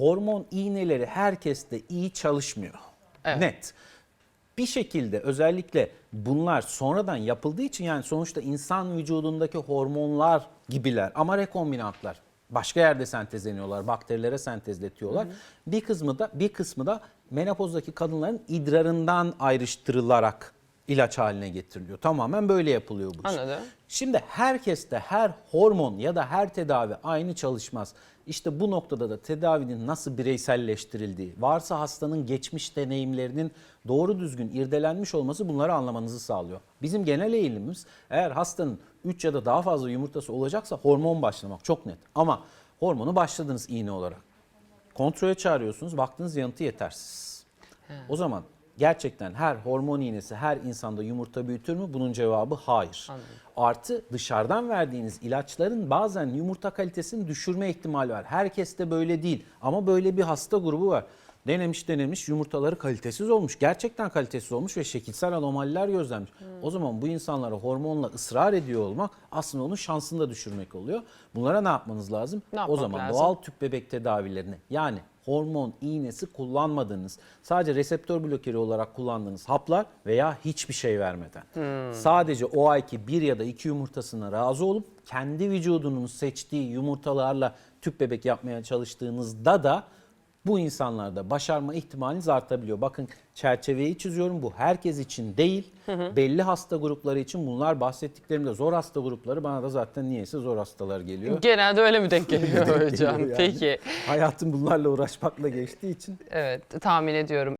hormon iğneleri herkeste iyi çalışmıyor. Evet. Net. Bir şekilde özellikle bunlar sonradan yapıldığı için yani sonuçta insan vücudundaki hormonlar gibiler ama rekombinantlar. Başka yerde sentezleniyorlar, bakterilere sentezletiyorlar. Bir kısmı da bir kısmı da menopozdaki kadınların idrarından ayrıştırılarak ilaç haline getiriliyor. Tamamen böyle yapılıyor bu iş. Anladım. Şimdi herkeste her hormon ya da her tedavi aynı çalışmaz. İşte bu noktada da tedavinin nasıl bireyselleştirildiği, varsa hastanın geçmiş deneyimlerinin doğru düzgün irdelenmiş olması bunları anlamanızı sağlıyor. Bizim genel eğilimimiz eğer hastanın 3 ya da daha fazla yumurtası olacaksa hormon başlamak çok net. Ama hormonu başladınız iğne olarak. Kontrole çağırıyorsunuz, baktınız yanıtı yetersiz. O zaman gerçekten her hormon iğnesi her insanda yumurta büyütür mü? Bunun cevabı hayır. Artı dışarıdan verdiğiniz ilaçların bazen yumurta kalitesini düşürme ihtimali var. Herkes de böyle değil ama böyle bir hasta grubu var. Denemiş denemiş yumurtaları kalitesiz olmuş. Gerçekten kalitesiz olmuş ve şekilsel anomaliler gözlenmiş. O zaman bu insanlara hormonla ısrar ediyor olmak aslında onun şansını da düşürmek oluyor. Bunlara ne yapmanız lazım? Ne o zaman lazım? doğal tüp bebek tedavilerini yani hormon iğnesi kullanmadığınız, sadece reseptör blokeri olarak kullandığınız haplar veya hiçbir şey vermeden. Sadece o ayki bir ya da iki yumurtasına razı olup kendi vücudunun seçtiği yumurtalarla tüp bebek yapmaya çalıştığınızda da bu insanlarda başarma ihtimaliniz artabiliyor. Bakın çerçeveyi çiziyorum. Bu herkes için değil. Belli hasta grupları için bunlar bahsettiklerimde zor hasta grupları bana da zaten niyeyse zor hastalar geliyor. Genelde öyle mi denk geliyor hocam? yani. Peki. Hayatım bunlarla uğraşmakla geçtiği için Evet tahmin ediyorum.